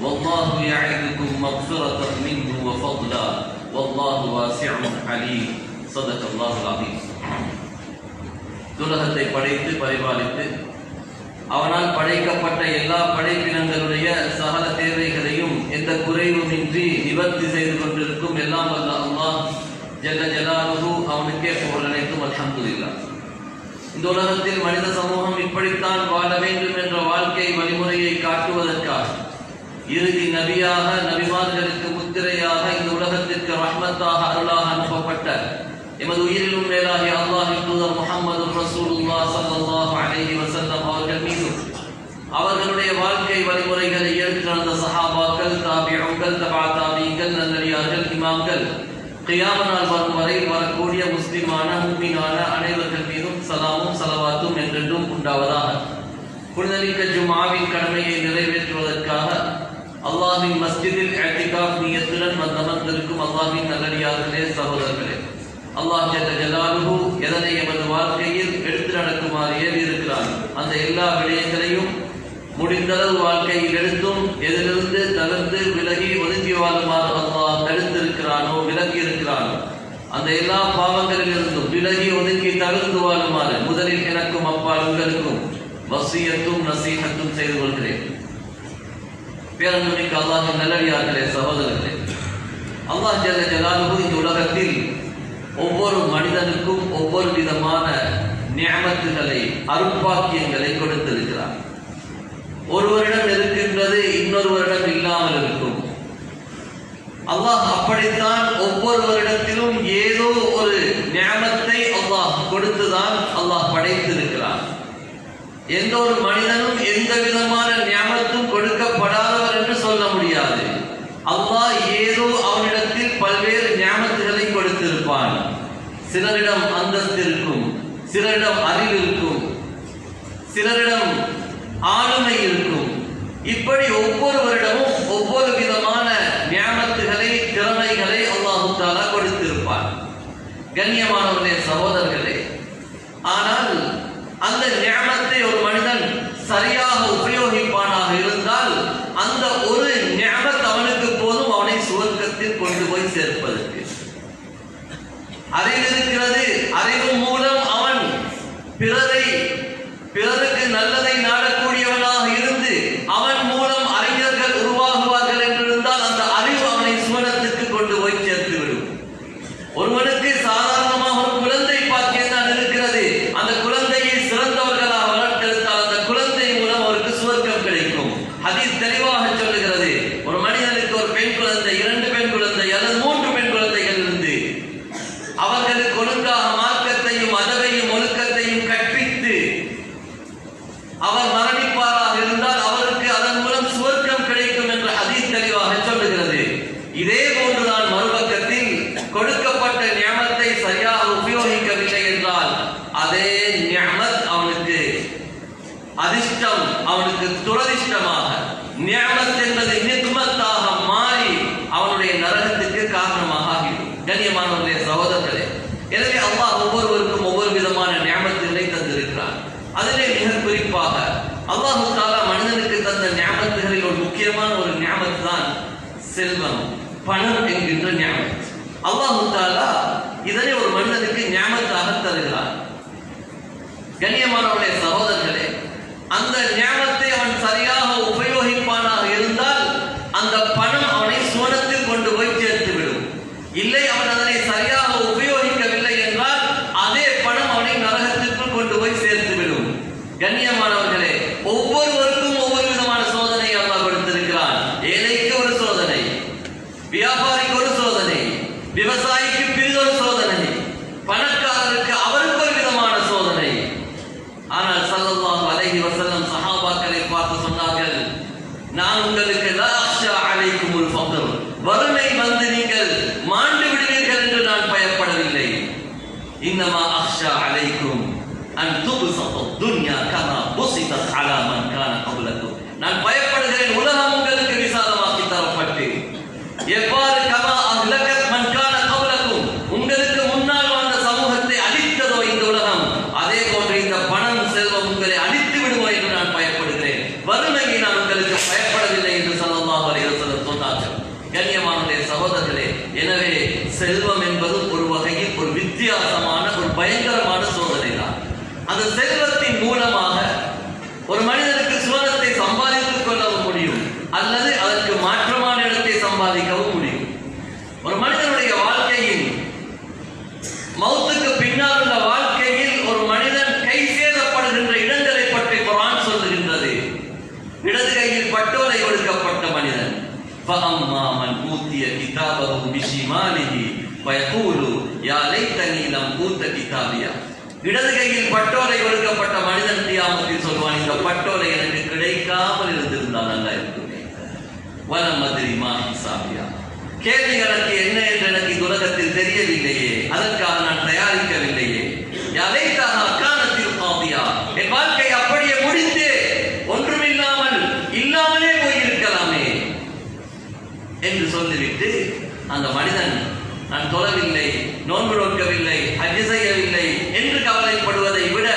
والله يعدكم مغفرة منه وفضلا والله واسع عليم صدق الله العظيم துலகத்தை படைத்து பரிபாலித்து அவனால் படைக்கப்பட்ட எல்லா படைப்பினங்களுடைய சகல தேவைகளையும் எந்த குறைவுமின்றி நிவர்த்தி செய்து கொண்டிருக்கும் எல்லாம் வல்ல அல்லாஹ் ஜல்ல ஜலாலுஹு அவனுக்கே புகழ் அனைத்தும் அல்ஹம்துலில்லாஹ் இந்த உலகத்தில் மனித சமூகம் இப்படித்தான் வாழ வேண்டும் என்ற வாழ்க்கை வழிமுறையை காட்டுவதற்காக இறுதி நபியாக நபிமார்களுக்கு முத்திரையாக இந்த உலகத்திற்கு ரஹ்மத்தாக அருளாக அனுப்பப்பட்ட எமது உயிரிலும் மேலாகி அல்லாஹின் தூதர் முகமது ரசூலுல்லா சல்லாஹ் அலைஹி வசல்லம் அவர்கள் மீதும் அவர்களுடைய வாழ்க்கை வழிமுறைகளை ஏற்று நடந்த சஹாபாக்கள் தாபியங்கள் தபா தாபிகள் நல்லடியார்கள் இமாம்கள் கியாமனால் வரும் வரை வரக்கூடிய முஸ்லிமான மும்மினான அனைவர்கள் மீதும் சலாமும் சலவாத்தும் என்றென்றும் உண்டாவதாக. புனிதமிக்க ஜுமாவின் கடமையை நிறைவேற்றுவதற்காக அல்லாஹின் மஸ்ஜிதில் இஅ்திகாஃப் நியத்துடன் வந்தமர்ந்திருக்கும் அல்லாஹின் நல்லடியார்களே சகோதரர்களே. அல்லாஹ் ஜல்ல எதனை எமது வாழ்க்கையில் எடுத்து நடக்குமாறு ஏறி இருக்கிறார் அந்த எல்லா விடயங்களையும் முடிந்தளவு வாழ்க்கையில் எடுத்தும் எதிலிருந்து தளர்ந்து விலகி ஒதுங்கி வாழுமாறு அல்லாஹ் தடுத்திருக்கிறானோ விலகி இருக்கிறானோ அந்த எல்லா பாவங்களிலிருந்தும் விலகி ஒதுங்கி தகுந்து வாழுமாறு முதலில் எனக்கும் அப்பா உங்களுக்கும் வசியத்தும் நசீகத்தும் செய்து கொள்கிறேன். பேரன்புமிக்க அல்லாஹின் நல்லடியார்களே சகோதரர்களே. அல்லாஹ் ஜல்ல ஜலாலுகு இந்த உலகத்தில் ஒவ்வொரு மனிதனுக்கும் ஒவ்வொரு விதமான நியமத்துகளை அருட்பாக்கியங்களை கொடுத்திருக்கிறார். ஒருவரிடம் இருக்கின்றது இன்னொருவரிடம் இல்லாமல் இருக்கும். அல்லாஹ் அப்படித்தான் ஒவ்வொருவரிடத்திலும் ஏதோ ஒரு நியமத்தை அல்லாஹ் கொடுத்துதான் அல்லாஹ் படைத்திருக்கிறார். எந்த ஒரு மனிதனும் எந்த விதமான ஞானத்தும் கொடுக்கப்படாதவர் என்று சொல்ல முடியாது. அல்லாஹ் ஏதோ அவனிடத்தில் பல்வேறு ஞானத்துகளை கொடுத்திருப்பான். சிலரிடம் அந்தஸ்து இருக்கும் சிலரிடம் அறிவு இருக்கும் சிலரிடம் ஆளுமை இருக்கும். இப்படி ஒவ்வொருவரிடமும் ஒவ்வொரு விதமான ஞானத்துகளை திறமைகளை அல்லாஹு தாலா கொடுத்திருப்பான். கண்ணியமானவர்களே சகோதரர்களே ஆனால் அந்த ஞானத்தை ஒரு மனிதன் சரியாக உபயோகிப்பானாக இருந்தால் அந்த ஒரு ஞானத் அவனுக்கு போதும் அவனை சுவர்க்கத்தில் கொண்டு போய் சேர்ப்பதற்கு. அறிவு இருக்கிறது. அறிவு மூலம் அவன் பிறரை பிறருக்கு நல்லதை நாடக்கூடியவனாக இருந்து அவன் மூலம் அறிஞர்கள் உருவாகுவார்கள் என்றிருந்தால் அந்த அறிவு அவனை சுவனத்துக்கு கொண்டு போய் சேர்த்துவிடும் ஒருவனுக்கு சாதாரணமாக ஒரு குழந்தை பாக்கியம் தான் இருக்கிறது அந்த குழந்தையை சிறந்தவர்களாக வளர்த்தெடுத்தால் அந்த குழந்தை மூலம் அவருக்கு சுவர்க்கம் கிடைக்கும் ஹதீஸ் தெளிவாக சொல்லுகிறது ஒரு மனிதனுக்கு ஒரு பெண் குழந்தை இரண்டு பெண் குழந்தை அல்லது மூன்று பெண் குழந்தைகள் இருந்து அவர்களுக்கு ஒழுங்காக மார்க்கத்தையும் அதவையும் ஒழுக்கத்தையும் கற்பித்து அவர் மரணிப்பாராக இருந்தால் அவருக்கு அதன் மூலம் சுவர்க்கம் கிடைக்கும் என்று ஹதீஸ் தெளிவாக சொல்லுகிறது இதே போன்றுதான் மறுபக்கத்தில் கொடுக்கப்பட்ட ஞானத்தை சரியாக உபயோகிக்கவில்லை என்றால் அதே ஞானத் அவனுக்கு அதிர்ஷ்டம் அவனுக்கு துரதிர்ஷ்டமாக நியமத் என்பது நித்மத்தாக மாறி அவனுடைய நரகத்துக்கு காரணமாக ஆகிவிடும். கண்ணியமானவர்களே சகோதரர்களே எனவே அல்லாஹ் ஒவ்வொருவருக்கும் ஒவ்வொரு விதமான நியமத்தினை தந்திருக்கிறார். அதிலே மிக குறிப்பாக அல்லாஹு தாலா மனிதனுக்கு தந்த ஞாபகத்துகளில் ஒரு முக்கியமான ஒரு ஞாபகம் தான் செல்வம் பணம் என்கின்ற ஞாபகம். அல்லாஹு தாலா இதனை ஒரு மனிதனுக்கு ஞாபகத்தாக தருகிறார். கண்ணியமானவர்களே அந்த அந்த செல்வத்தின் மூலமாக ஒரு மனிதனுக்கு சுவனத்தை சம்பாதித்துக் கொள்ளவும் முடியும். அல்லது அதற்கு மாற்றமான இடத்தை சம்பாதிக்கவும் முடியும். ஒரு மனிதனுடைய வாழ்க்கையில் மௌத்துக்கு பின்னால் உள்ள வாழ்க்கையில் ஒரு மனிதன் கை சேதப்படுகின்ற இடங்களை பற்றி குரான் சொல்லுகின்றது. இடது கையில் பட்டோலை ஒடுக்கப்பட்ட மனிதன். فأمّا من أوتي كتابه بشماله فيقول யாலை தனியிலம் لم கிதாபியா. இடது கையில் பட்டோலை ஒடுக்கப்பட்ட மனிதன் தியாமத்தை சொல்வான் இந்த பட்டோலை எனக்கு கிடைக்காமல் இருந்திருந்தால் நல்லா இருக்குமே. வனம் மதுரிமா சாமியா. கேள்வி எனக்கு என்ன என்று எனக்கு உலகத்தில் தெரியவில்லையே. அதற்காக நான் தயாரிக்கவில்லையே. அதைத்தான் அக்காலத்தில் பாதியா என் வாழ்க்கை அப்படியே முடிந்து. ஒன்றுமில்லாமல் இல்லாமலே போயிருக்கலாமே என்று சொல்லிவிட்டு அந்த மனிதன் நான் தொழவில்லை நோன்பு நோக்கவில்லை அஜி செய்யவில்லை என்று கவலைப்படுவதை விட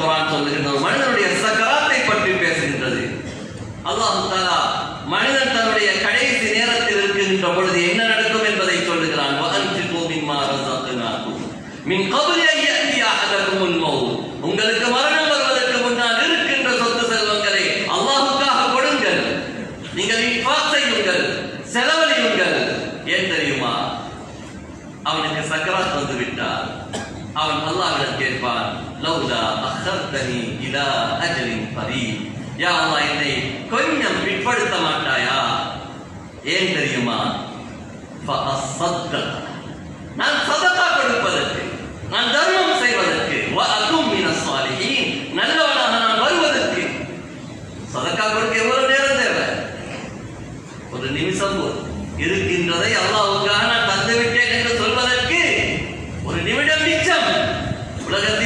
குரான் சொல்லுகின்ற ஒரு மனிதனுடைய சக்கராத்தை பற்றி பேசுகின்றது. அல்லாஹு தாலா மனிதன் தன்னுடைய கடைசி நேரத்தில் இருக்கின்ற பொழுது no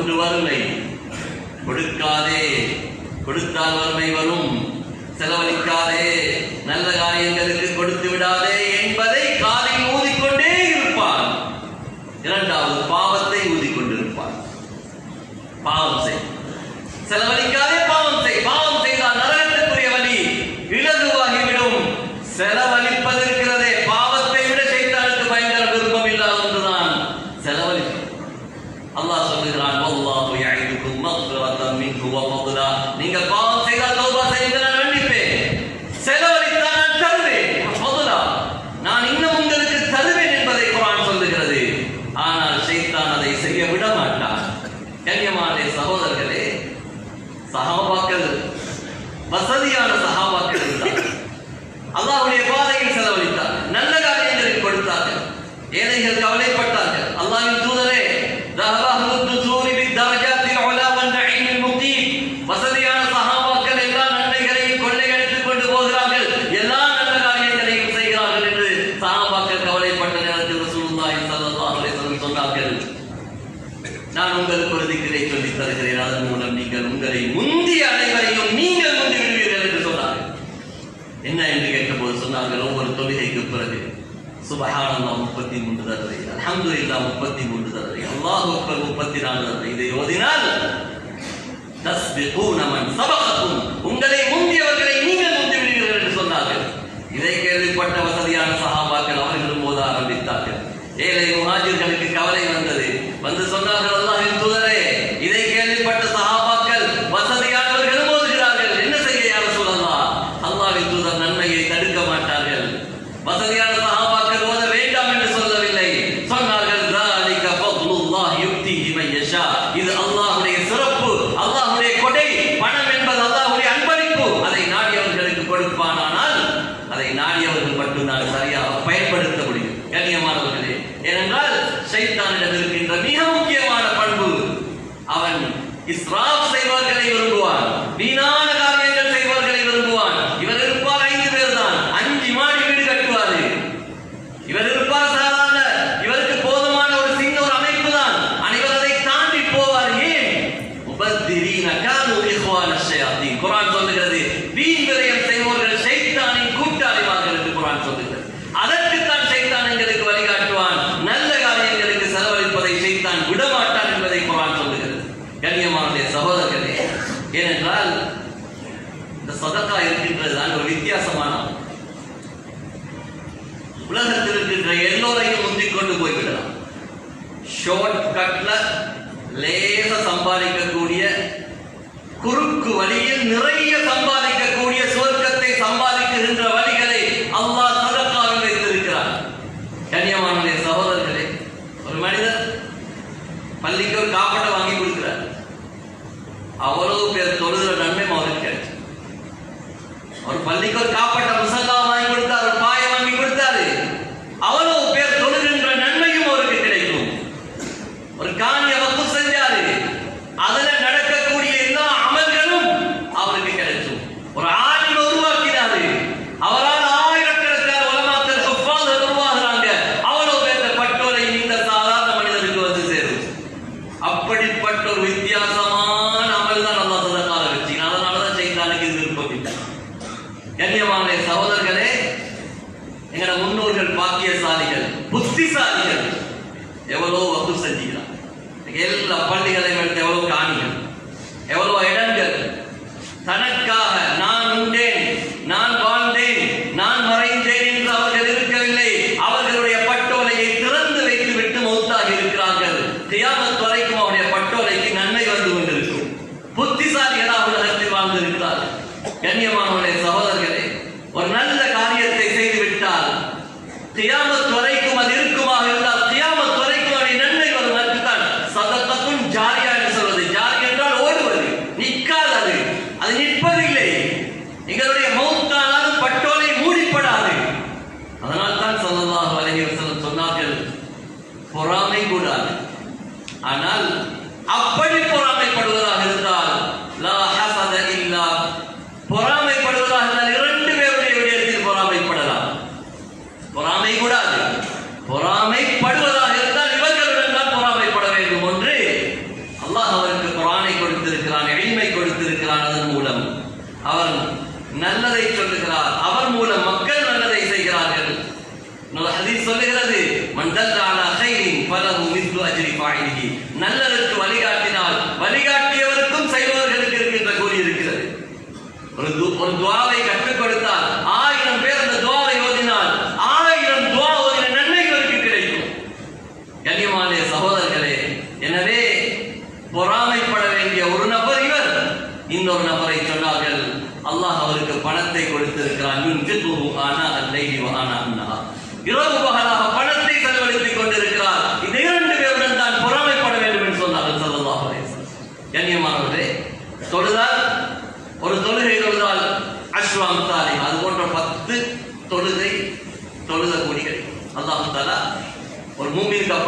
ஒன்று வரலை கொடுக்காதே கொடுத்தால் வறுமை வரும். செலவழிக்காதே நல்ல காரியங்களுக்கு கொடுத்து விடாதே என்பதை காதில் ஊதிக்கொண்டே இருப்பார் இரண்டாவது பாவத்தை ஊதிக்கொண்டிருப்பான். பாவம் செய். செலவழி வசதியான சகாபாக்கள் இருந்தார்கள். அல்லாவுடைய பாதையில் செலவழித்தார் நல்ல காரியங்களுக்கு கொடுத்தார்கள். ஏழைகள் கவலை ಇಲ್ಲ ಮುಪ್ಪತ್ತಿಮೂರು ಸದರಿ ಅಲ್ಲಾಹು ಅಕ್ಬರ್ ಮುಪ್ಪತ್ತಿನಾಲು ಸದರಿ இதை ஓதினால் தஸ்பிகூன மன் சபகத்தும் உங்களை முந்தியவர்களை நீங்கள் முந்தி விடுவீர்கள் என்று சொன்னார்கள். இதை கேள்விப்பட்ட வசதியான சகாபாக்கள் அவர்களும் ஓத ஆரம்பித்தார்கள். ஏழை முஹாஜிர்களுக்கு கவலை வந்தது. வந்து சொன்னார்கள் அல்லாஹ் குரான் சொல்லுகிறது வீண் செய்வோர்கள் செய்தானின் கூட்டாளிவார்கள் என்று குரான் சொல்லுகிறது. அதற்குத்தான் செய்தான் எங்களுக்கு வழிகாட்டுவான். நல்ல காரியங்களுக்கு செலவழிப்பதை செய்தான் விடமாட்டான் என்பதை குரான் சொல்லுகிறது. கண்ணியமானுடைய சகோதரர்களே ஏனென்றால் இந்த சதக்கா இருக்கின்றது தான் ஒரு வித்தியாசமான உலகத்தில் இருக்கின்ற எல்லோரையும் முந்திக் கொண்டு போய்விடலாம். ஷார்ட் கட்ல லேச சம்பாதிக்க குறுக்கு வழியில் நிறைய சம்பாதிக்கக்கூடிய சுவர்க்கத்தை சம்பாதிக்கின்ற வழிகளை அல்லாஹ் சதக்காவில் வைத்திருக்கிறார். கண்ணியமான சகோதரர்களே ஒரு மனிதர் பள்ளிக்கு ஒரு காப்பாட்டை வாங்கி கொடுக்கிறார். அவ்வளவு பேர் தொழுகிற நன்மை அவருக்கு கிடைச்சு. ஒரு பள்ளிக்கு ஒரு காப்பாட்டை கண்ணியமானவர்களே சகோதரர்களே ஒரு நல்ல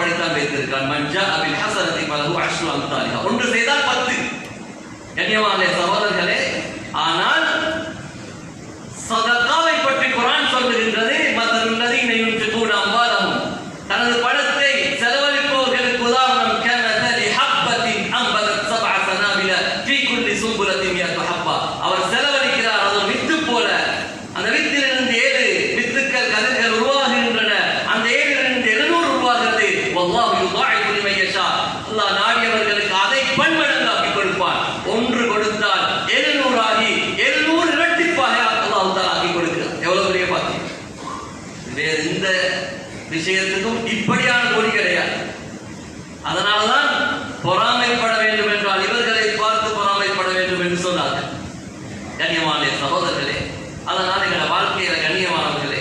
படைத்தான் வைத்திருக்கிறான். மஞ்சா அபில் ஹசனத்தை பலகு அஷ்ரு அம்தாலிகா ஒன்று செய்தால் பத்து. கண்ணியமான சகோதரர்களே ஆனால் சதக கண்ணியமான சகோதரர்களே அதனால் எங்களை வாழ்க்கையில கண்ணியமானவர்களே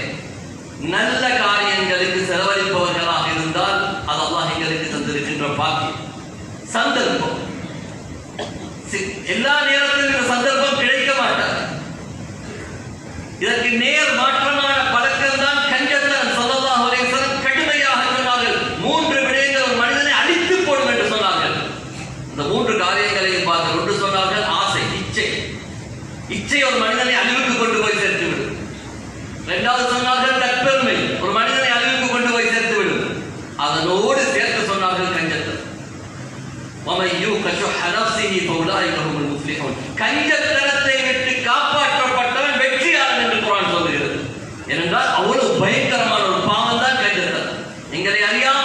நல்ல காரியங்களுக்கு செலவழிப்பவர்களாக இருந்தால் அதெல்லாம் எங்களுக்கு தந்திருக்கின்ற பாக்கியம். சந்தர்ப்பம். எல்லா நேரம் Dile a Dios.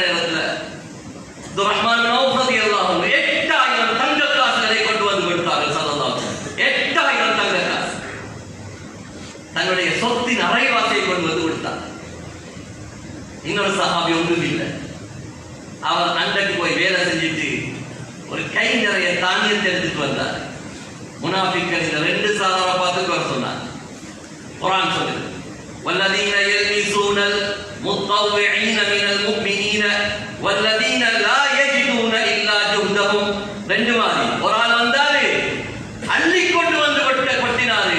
நேரத்தில் வந்து கொடுத்தார்கள் சல்லல்லாஹு கொண்டு வந்து இன்னொரு சஹாபி ஒன்றும் இல்லை. அவர் அண்டைக்கு போய் வேலை செஞ்சுட்டு ஒரு கை நிறைய தானியத்தை எடுத்துட்டு வந்தார். முனாஃபிக்கள் இந்த ரெண்டு சாதாரண பார்த்துட்டு வர சொன்னார். குரான் சொல்லுது. வல்லதீன எல்மி சூழல் متطوعين من المؤمنين والذين لا يجدون إلا جهدهم. ரெண்டு மாதிரி ஒரு ஆள் வந்தாரு அள்ளி கொண்டு வந்து வெட்ட கொட்டினாரு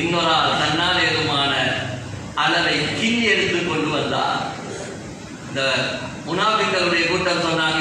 இன்னொரு ஆள் தன்னால் ஏதுமான அளவை கிள்ளி எடுத்து கொண்டு வந்தார் இந்த முனாபிக்களுடைய கூட்டம் சொன்னாங்க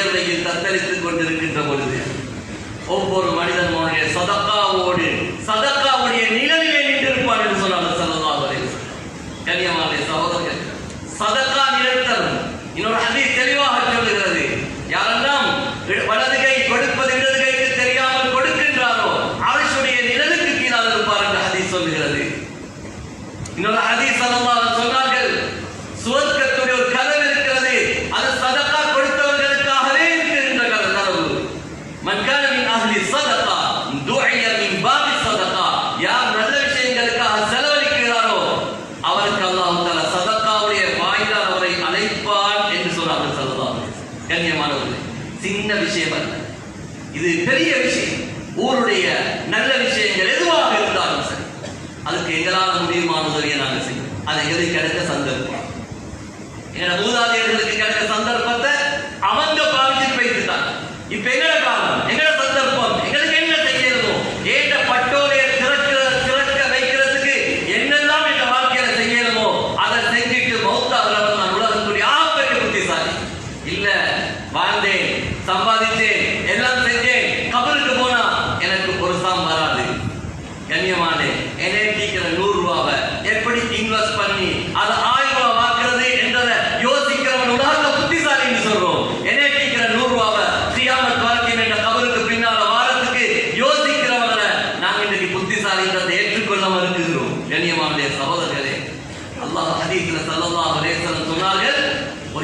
உயர்வையில் தத்தளித்துக் கொண்டிருக்கின்ற பொழுது ஒவ்வொரு மனிதனுடைய சதக்காவோடு சதக்கா அதுக்கு எங்களால் முடியுமான உதவியை நாங்கள் செய்வோம். அது எங்களுக்கு கிடைத்த சந்தர்ப்பம். எங்களோட மூதாதையர்களுக்கு கிடைத்த சந்தர்ப்பத்தை அவங்க பாவிச்சுட்டு வைத்துட்டாங்க இப்ப எங்களை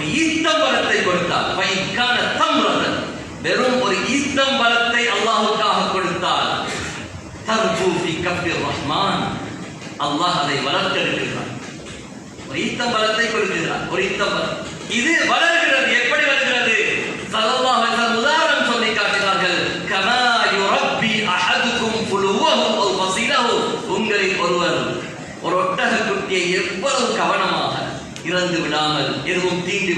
ஒரு ஈத்தம்பழத்தை கொடுத்தார். பைக்கான தம்ரதன். வெறும் ஒரு ஈத்தம்பழத்தை அல்லாஹ்வுக்காக கொடுத்தால் தர்பு ஃபி கஃபிர் ரஹ்மான். அல்லாஹ் அதை வளர்த்தெடுக்கிறார் ஒரு ஈத்தம்பழத்தை கொடுக்கிறார். ஒரு ஈத்தம்பழம் இது வளர்கிறது. எப்படி வருகிறது ஸல்லல்லாஹு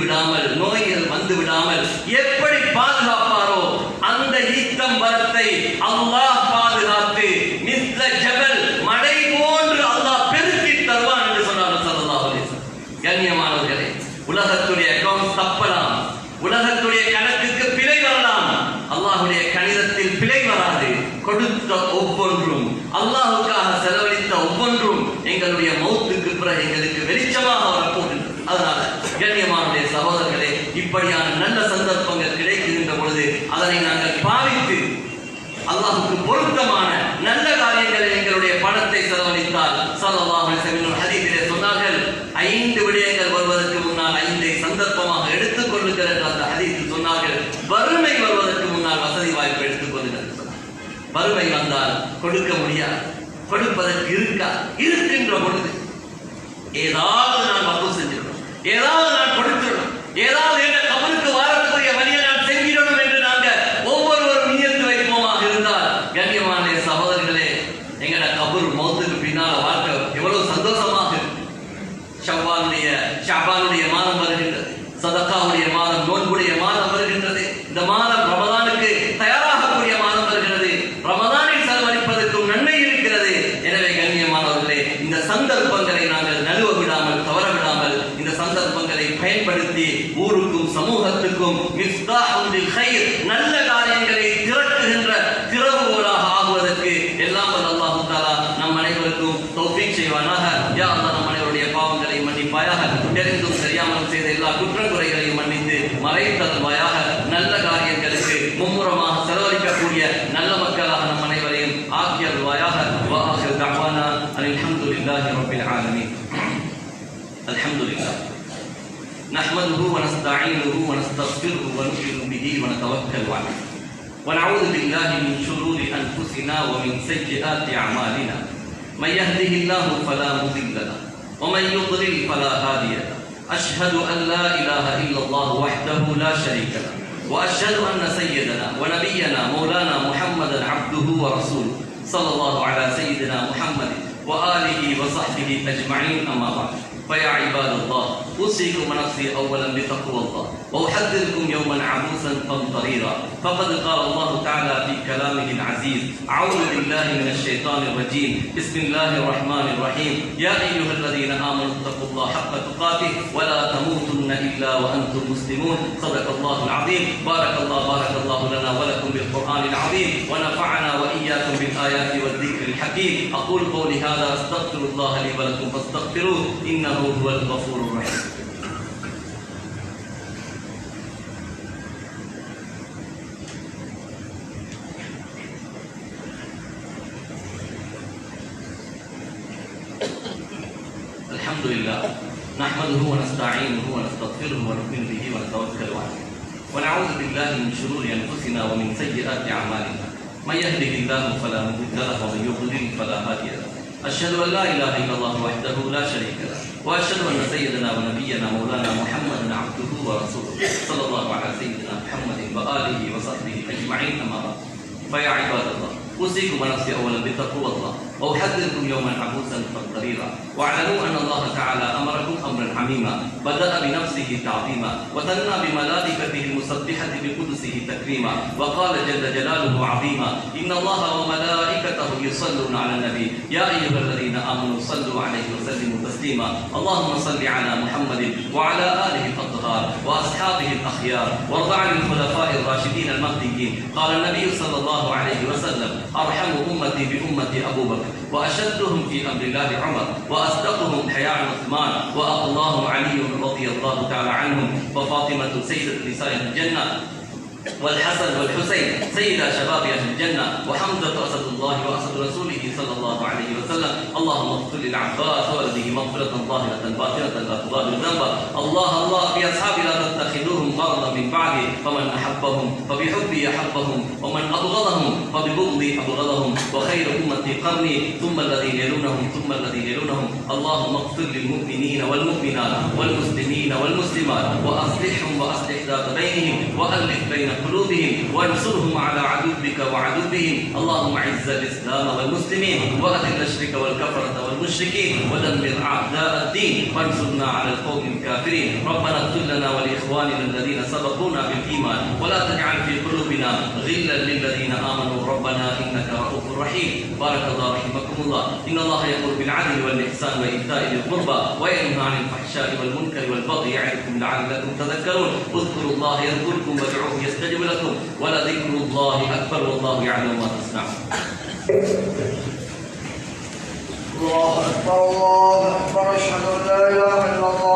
விடாமல் நோய்கள் வந்து விடாமல் எப்படி பாதுகாப்பாரோ அந்த ஈத்தம் வரத்தை அல்லாஹ் பாதுகாத்து மிஸ்ல ஜபல் மழை போன்று அல்லாஹ் பெருக்கி தருவான் என்று சொன்னார் சல்லா கண்ணியமானவர்களே உலகத்துடைய அக்கௌண்ட் தப்பலாம். உலகத்துடைய கணக்குக்கு பிழை வரலாம். அல்லாஹுடைய கணிதத்தில் பிழை வராது. கொடுத்த ஒவ்வொன்றும் அல்லாஹுக்காக செலவழித்த ஒவ்வொன்றும் எங்களுடைய மௌத்து பிறகு எங்களுக்கு வெளிச்சமாக வரப்போகின்றது அதனால கண்ணியமானுடைய சகோதரர்களே இப்படியான நல்ல சந்தர்ப்பங்கள் கிடைக்கின்ற பொழுது அதனை நாங்கள் பாவித்து ஒழுக்கமான பொருத்தமான நல்ல காரியங்களை எங்களுடைய பணத்தை செலவழித்தால் ஸல்லல்லாஹு அலைஹி சொன்னார்கள். ஐந்து விடயங்கள் வருவதற்கு முன்னால் ஐந்தை சந்தர்ப்பமாக எடுத்துக் கொள்ளுங்கள் என்று அந்த ஹதீஸில் சொன்னார்கள். வறுமை வருவதற்கு முன்னால் வசதி வாய்ப்பு எடுத்துக் கொள்ளுங்கள். வறுமை வந்தால் கொடுக்க முடியாது. கொடுப்பதற்கு இருக்கா? இருக்கின்ற பொழுது ஏதாவது நான் வசூல் செஞ்சிடணும். ஏதாவது நான் கொடுத்துடணும். ஏதாவது என்ற கபருக்கு வாரத்துக்குரிய வழியை நான் செஞ்சிடணும் என்று நாங்க ஒவ்வொருவரும் நியத்து வைப்போமாக இருந்தால் கண்ணியமான சகோதரர்களே எங்கட கபர் மௌத்துக்கு பின்னால வாழ்க்கை எவ்வளவு சந்தோஷமாக இருக்கும் ஷவ்வாலுடைய ஷாபானுடைய மாதம் வருகின்றது. சதக்காவுடைய மாதம் நோன்புடைய மாதம் வருகின்றது. இந்த மாதம் ரமதானுக்கு தயாராகக்கூடிய மாதம் வருகிறது. ரமதானில் செலவழிப்பதற்கும் நன்மை இருக்கிறது. எனவே கண்ணியமானவர்களே இந்த சந்தர்ப்பங்களை நாங்கள் நழுவ விடாமல் தவற விடாமல் இந்த சந்தர்ப்பங்களை பயன்படுத்தி ஊருக்கும் சமூகத்துக்கும் மிஸ்தா மறைத்தல்வாயாக நல்ல காரியங்களுக்கு மும்முரமாக செலவழிக்கக்கூடிய நல்ல மக்களாக நம் அனைவரையும் ஆக்கியல்வாயாக وآخر دعوانا أن الحمد لله رب العالمين الحمد لله نحمده ونستعينه ونستغفره ونؤمن به ونتوكل عليه ونعوذ بالله من شرور أنفسنا ومن سيئات أعمالنا من يهده الله فلا مضل له ومن يضلل فلا هادي له أشهد أن لا إله إلا الله وحده لا شريك له وأشهد أن سيدنا ونبينا مولانا محمدا عبده ورسوله صلى الله على سيدنا محمد وآله وصحبه أجمعين أما بعد. فيا عباد الله أوصيكم ونفسي أولا بتقوى الله وأحذركم يوما عبوسا قمطريرا. فقد قال الله تعالى في كلامه العزيز أعوذ بالله من الشيطان الرجيم. بسم الله الرحمن الرحيم. يا أيها الذين آمنوا اتقوا الله حق تقاته ولا تموتن إلا وأنتم مسلمون. صدق الله العظيم. بارك الله بارك الله لنا ولكم بالقرآن العظيم ونفعنا وإياكم بالآيات والذكر الحكيم. أقول قولي هذا أستغفر الله لي ولكم فاستغفروه إنه هو الغفور الرحيم الحمد لله نحمده ونستعينه ونستغفره ونؤمن به ونتوكل عليه. ونعوذ بالله من شرور أنفسنا ومن سيئات أعمالنا. من يهده الله فلا مضل له ومن يضلل فلا هادي له. أشهد أن لا إله إلا الله وحده لا شريك له. وأشهد أن سيدنا ونبينا مولانا محمدا عبده ورسوله صلى الله على سيدنا محمد وآله وصحبه أجمعين. أما بعد فيا عباد الله أوصيكم ونفسي أولا بتقوى الله. وأحذركم يوما عبوسا قمطريرا واعلموا أن الله تعالى أمركم أمرا عميما بدأ بنفسه تعظيما. وثنى بملائكته المسبحة بقدسه تكريما. وقال جل جلاله عظيما. إن الله وملائكته يصلون على النبي. يا أيها الذين آمنوا صلوا عليه وسلموا تسليما. اللهم صل على محمد وعلى آله الأطهار وأصحابه الأخيار. وارض عن الخلفاء الراشدين المهديين. قال النبي صلى الله عليه وسلم أرحم أمتي بأمتي أبو بكر. وأشدهم في أمر الله عمر وأصدقهم حياء عثمان وأقلاهم علي رضي الله تعالى عنهم، وفاطمة سيدة نساء الجنة. والحسن والحسين. سيدا شباب أهل الجنة وحمزه اسد الله وأسد رسوله صلى الله عليه وسلم. اللهم اغفر للعباس ولده مغفرة ظاهرة باطنة لا تضاد ذنبا. الله الله في أصحابي لا تتخذوهم غرضا من بعدي. فمن أحبهم فبحبي أحبهم ومن أبغضهم فببغضي أبغضهم. وخير امتي قرني ثم الذين يلونهم ثم الذين يلونهم. اللهم اغفر للمؤمنين والمؤمنات والمسلمين والمسلمات وأصلحهم وأصلح ذات بينهم وألف بين قلوبهم وانصرهم على عدوك وعدوهم. اللهم اعز الإسلام والمسلمين واذل الشرك والكفرة والمشركين ودمر أعداء الدين وانصرنا على القوم الكافرين. ربنا اغفر لنا ولإخواننا الذين سبقونا بالإيمان ولا تجعل في قلوبنا غلا للذين آمنوا. ربنا إنك رؤوف رحيم. بارك الله رحمكم الله. إن الله يأمر بالعدل والإحسان وإيتاء ذي القربى وينهى عن الفحشاء والمنكر والبغي يعظكم لعلكم تذكرون. اذكروا الله يذكركم وادعوه يستجب يجب لكم ولذكر الله أكبر والله يعلم ما تصنعون. الله أكبر الله أكبر أشهد أن لا إله إلا الله.